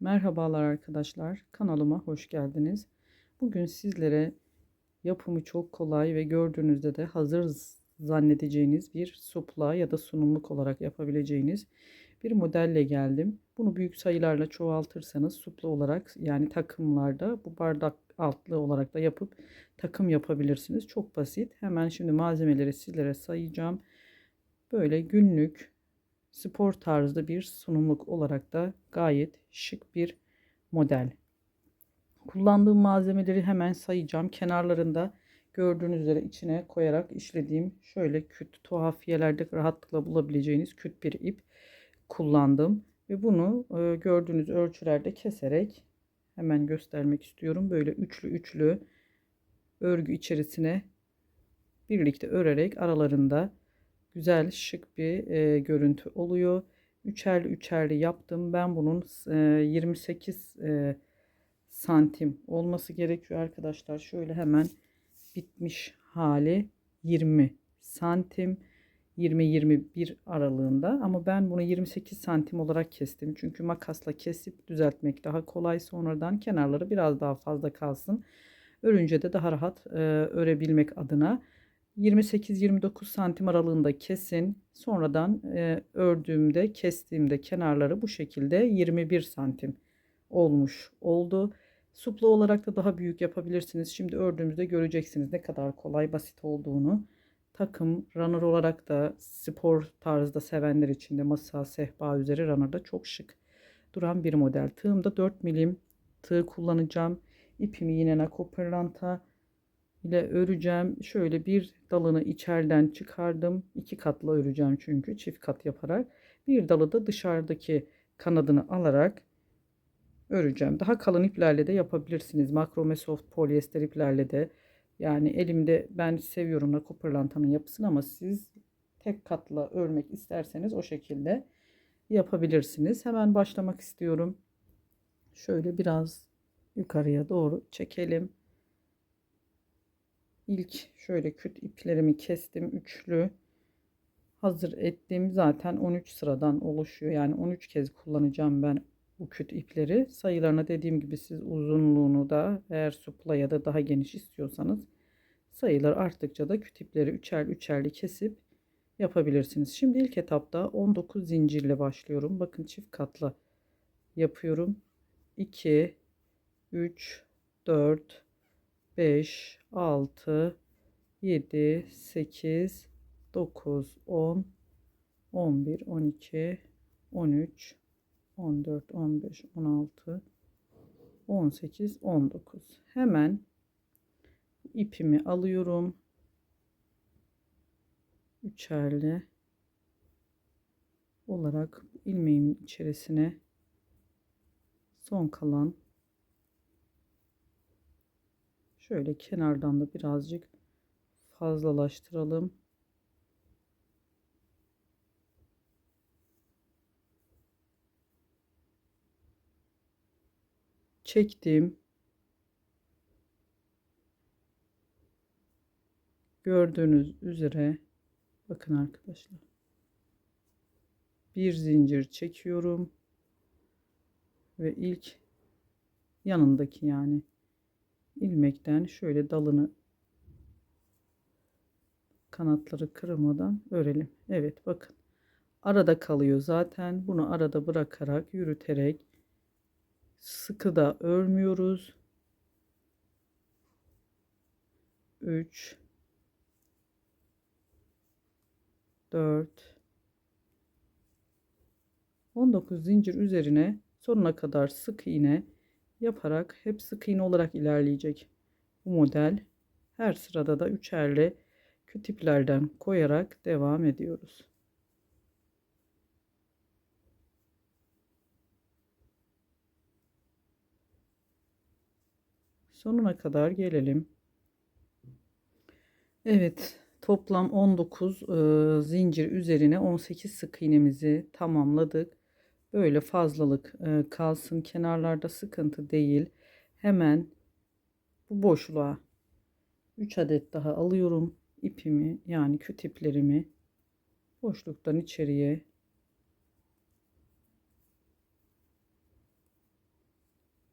Merhabalar arkadaşlar, kanalıma hoş geldiniz. Bugün sizlere yapımı çok kolay ve gördüğünüzde de hazır zannedeceğiniz bir supla ya da sunumluk olarak yapabileceğiniz bir modelle geldim. Bunu büyük sayılarla çoğaltırsanız supla olarak yani takımlarda bu bardak altlı olarak da yapıp takım yapabilirsiniz. Çok basit. Hemen şimdi malzemeleri sizlere sayacağım. Böyle günlük spor tarzda bir sunumluk olarak da gayet şık bir model. Kullandığım malzemeleri hemen sayacağım. Kenarlarında gördüğünüz üzere içine koyarak işlediğim şöyle küt tuhafiyelerde rahatlıkla bulabileceğiniz küt bir ip kullandım. Ve bunu e, gördüğünüz ölçülerde keserek hemen göstermek istiyorum. Böyle üçlü üçlü örgü içerisine birlikte örerek aralarında güzel şık bir e, görüntü oluyor. Üçerli üçerli yaptım. Ben bunun e, 28 e, santim olması gerekiyor arkadaşlar. Şöyle hemen bitmiş hali 20 santim. 20-21 aralığında ama ben bunu 28 santim olarak kestim. Çünkü makasla kesip düzeltmek daha kolay. Sonradan kenarları biraz daha fazla kalsın. Örünce de daha rahat e, örebilmek adına 28-29 santim aralığında kesin. Sonradan e, ördüğümde kestiğimde kenarları bu şekilde 21 santim olmuş oldu. Supla olarak da daha büyük yapabilirsiniz. Şimdi ördüğümüzde göreceksiniz ne kadar kolay basit olduğunu. Takım runner olarak da spor tarzda sevenler için de masa sehpa üzeri runner'da çok şık duran bir model. Tığımda 4 milim tığ kullanacağım. İpimi yine nako pırlanta ile öreceğim. Şöyle bir dalını içeriden çıkardım. iki katla öreceğim çünkü çift kat yaparak. Bir dalı da dışarıdaki kanadını alarak öreceğim. Daha kalın iplerle de yapabilirsiniz. Makrome soft polyester iplerle de. Yani elimde ben seviyorum da pırlantanın yapısını ama siz tek katla örmek isterseniz o şekilde yapabilirsiniz. Hemen başlamak istiyorum. Şöyle biraz yukarıya doğru çekelim. İlk şöyle küt iplerimi kestim. Üçlü hazır ettiğim zaten 13 sıradan oluşuyor. Yani 13 kez kullanacağım ben bu küt ipleri. Sayılarına dediğim gibi siz uzunluğunu da eğer supla ya da daha geniş istiyorsanız sayılar arttıkça da küt ipleri üçer üçerli kesip yapabilirsiniz. Şimdi ilk etapta 19 zincirle başlıyorum. Bakın çift katla yapıyorum. 2 3 4 5 6 7 8 9 10 11 12 13 14 15 16 18 19 hemen ipimi alıyorum. Üçerli olarak ilmeğimin içerisine son kalan Şöyle kenardan da birazcık fazlalaştıralım. Çektim. Gördüğünüz üzere bakın arkadaşlar. Bir zincir çekiyorum. Ve ilk yanındaki yani ilmekten şöyle dalını kanatları kırmadan örelim. Evet bakın. Arada kalıyor zaten. Bunu arada bırakarak yürüterek sıkı da örmüyoruz. 3 4 19 zincir üzerine sonuna kadar sık iğne yaparak hep sık iğne olarak ilerleyecek bu model. Her sırada da üçerli küt iplerden koyarak devam ediyoruz. Sonuna kadar gelelim. Evet, toplam 19 e, zincir üzerine 18 sık iğnemizi tamamladık böyle fazlalık e, kalsın kenarlarda sıkıntı değil hemen bu boşluğa 3 adet daha alıyorum ipimi yani küt iplerimi boşluktan içeriye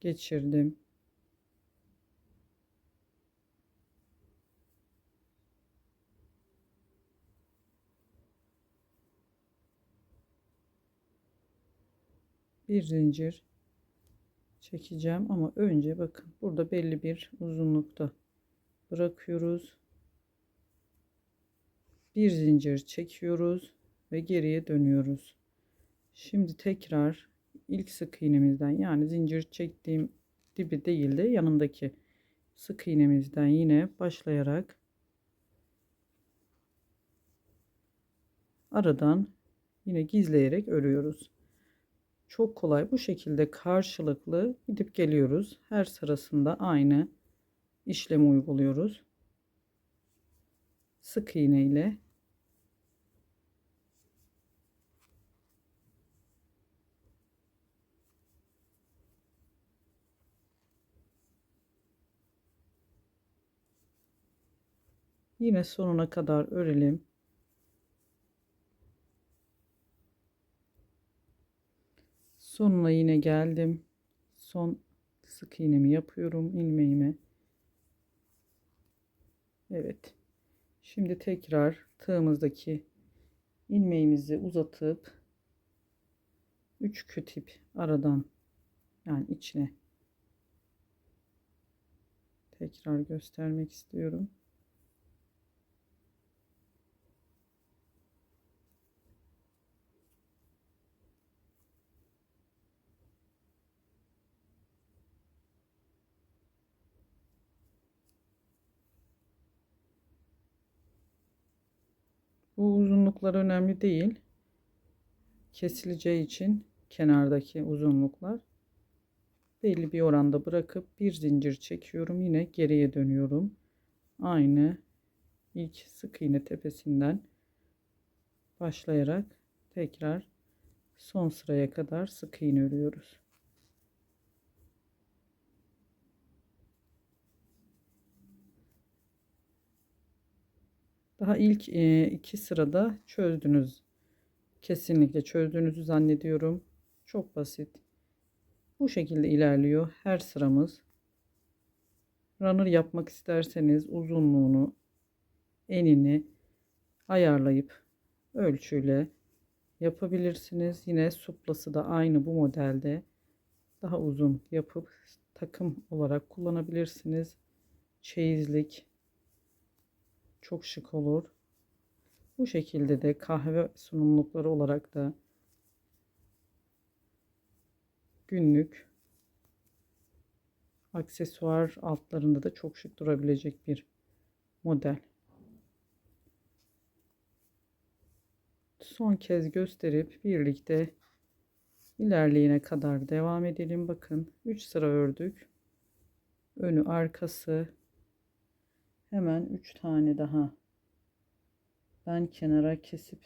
geçirdim. Bir zincir çekeceğim ama önce bakın burada belli bir uzunlukta bırakıyoruz. Bir zincir çekiyoruz ve geriye dönüyoruz. Şimdi tekrar ilk sık iğnemizden yani zincir çektiğim dibi değil de yanındaki sık iğnemizden yine başlayarak aradan yine gizleyerek örüyoruz. Çok kolay bu şekilde karşılıklı gidip geliyoruz. Her sırasında aynı işlemi uyguluyoruz. Sık iğne ile Yine sonuna kadar örelim. Sonuna yine geldim. Son sık iğnemi yapıyorum ilmeğimi. Evet. Şimdi tekrar tığımızdaki ilmeğimizi uzatıp 3 kütip aradan yani içine tekrar göstermek istiyorum. Bu uzunluklar önemli değil. Kesileceği için kenardaki uzunluklar belli bir oranda bırakıp bir zincir çekiyorum. Yine geriye dönüyorum. Aynı ilk sık iğne tepesinden başlayarak tekrar son sıraya kadar sık iğne örüyoruz. Daha ilk iki sırada çözdünüz. Kesinlikle çözdüğünüzü zannediyorum. Çok basit. Bu şekilde ilerliyor her sıramız. Runner yapmak isterseniz uzunluğunu, enini ayarlayıp ölçüyle yapabilirsiniz. Yine suplası da aynı bu modelde daha uzun yapıp takım olarak kullanabilirsiniz. Çeyizlik çok şık olur. Bu şekilde de kahve sunumlukları olarak da günlük aksesuar altlarında da çok şık durabilecek bir model. Son kez gösterip birlikte ilerleyene kadar devam edelim. Bakın 3 sıra ördük. Önü arkası Hemen 3 tane daha ben kenara kesip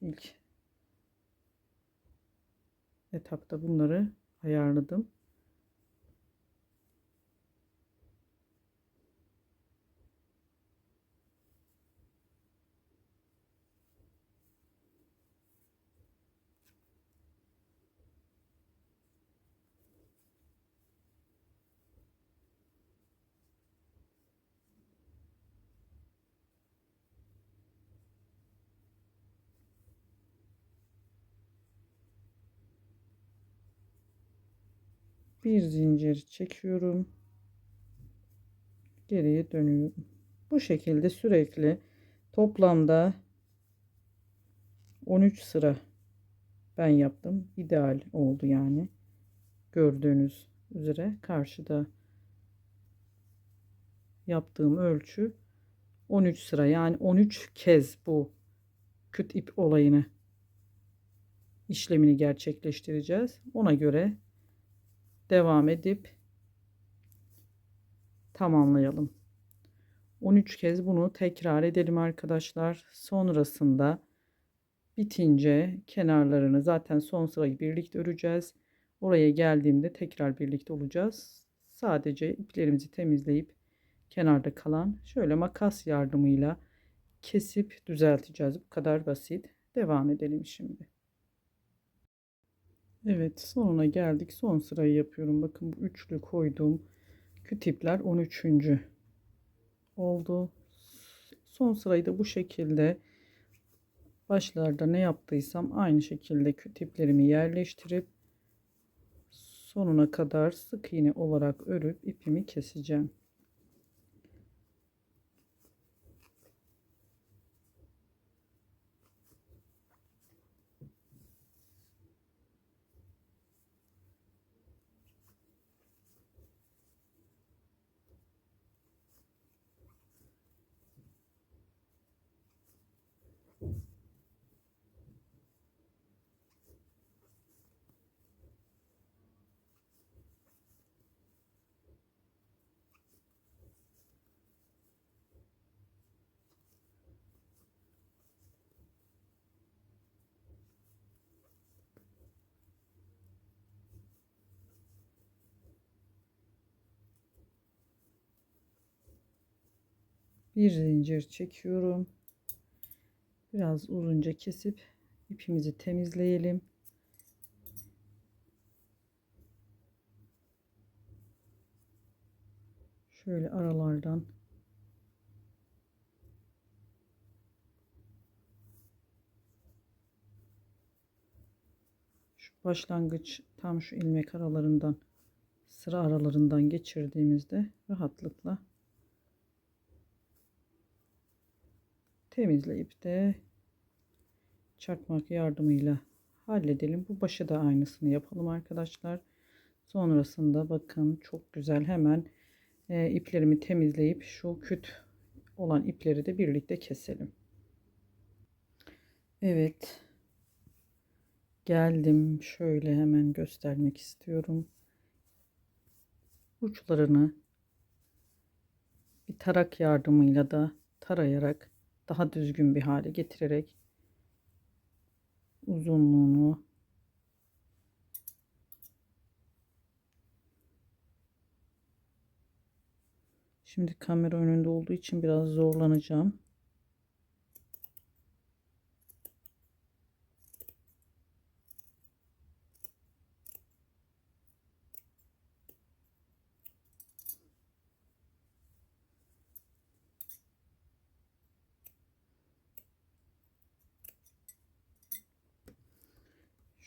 ilk etapta bunları ayarladım. Bir zincir çekiyorum. Geriye dönüyorum. Bu şekilde sürekli toplamda 13 sıra ben yaptım. İdeal oldu yani. Gördüğünüz üzere karşıda yaptığım ölçü 13 sıra. Yani 13 kez bu küt ip olayını işlemini gerçekleştireceğiz. Ona göre devam edip tamamlayalım. 13 kez bunu tekrar edelim arkadaşlar. Sonrasında bitince kenarlarını zaten son sırayı birlikte öreceğiz. Oraya geldiğimde tekrar birlikte olacağız. Sadece iplerimizi temizleyip kenarda kalan şöyle makas yardımıyla kesip düzelteceğiz. Bu kadar basit. Devam edelim şimdi. Evet sonuna geldik. Son sırayı yapıyorum. Bakın bu üçlü koyduğum kütipler 13. oldu. Son sırayı da bu şekilde başlarda ne yaptıysam aynı şekilde kütiplerimi yerleştirip sonuna kadar sık iğne olarak örüp ipimi keseceğim. Bir zincir çekiyorum. Biraz uzunca kesip ipimizi temizleyelim. Şöyle aralardan şu başlangıç tam şu ilmek aralarından sıra aralarından geçirdiğimizde rahatlıkla temizleyip de çakmak yardımıyla halledelim. Bu başı da aynısını yapalım arkadaşlar. Sonrasında bakın çok güzel hemen e, iplerimi temizleyip şu küt olan ipleri de birlikte keselim. Evet. Geldim. Şöyle hemen göstermek istiyorum. Uçlarını bir tarak yardımıyla da tarayarak daha düzgün bir hale getirerek uzunluğunu Şimdi kamera önünde olduğu için biraz zorlanacağım.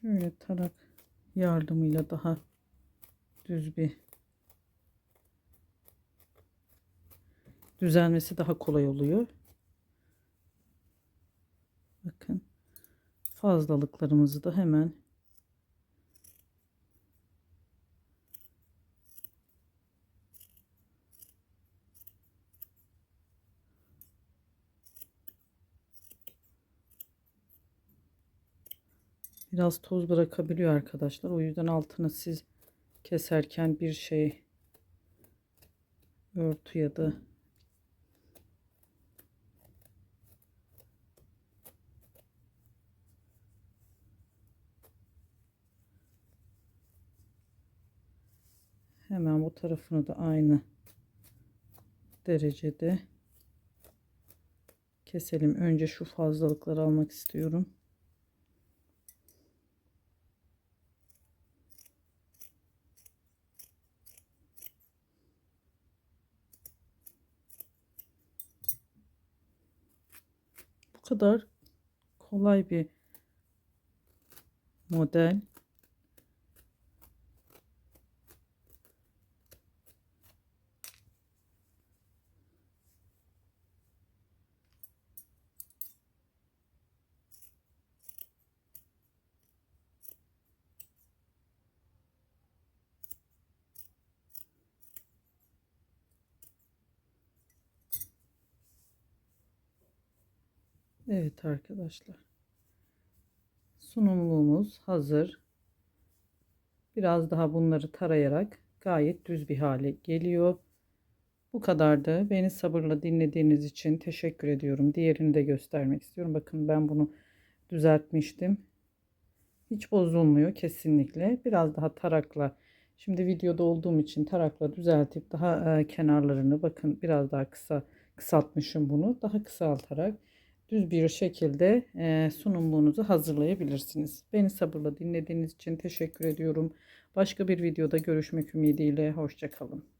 Şöyle tarak yardımıyla daha düz bir düzelmesi daha kolay oluyor. Bakın fazlalıklarımızı da hemen biraz toz bırakabiliyor arkadaşlar. O yüzden altını siz keserken bir şey örtü ya da Hemen bu tarafını da aynı derecede keselim. Önce şu fazlalıkları almak istiyorum. Kadar kolay bir model. Evet arkadaşlar. Sunumluğumuz hazır. Biraz daha bunları tarayarak gayet düz bir hale geliyor. Bu kadardı. Beni sabırla dinlediğiniz için teşekkür ediyorum. Diğerini de göstermek istiyorum. Bakın ben bunu düzeltmiştim. Hiç bozulmuyor kesinlikle. Biraz daha tarakla şimdi videoda olduğum için tarakla düzeltip daha e, kenarlarını bakın biraz daha kısa kısaltmışım bunu. Daha kısaltarak düz bir şekilde e, sunumluğunuzu hazırlayabilirsiniz. Beni sabırla dinlediğiniz için teşekkür ediyorum. Başka bir videoda görüşmek ümidiyle. Hoşçakalın.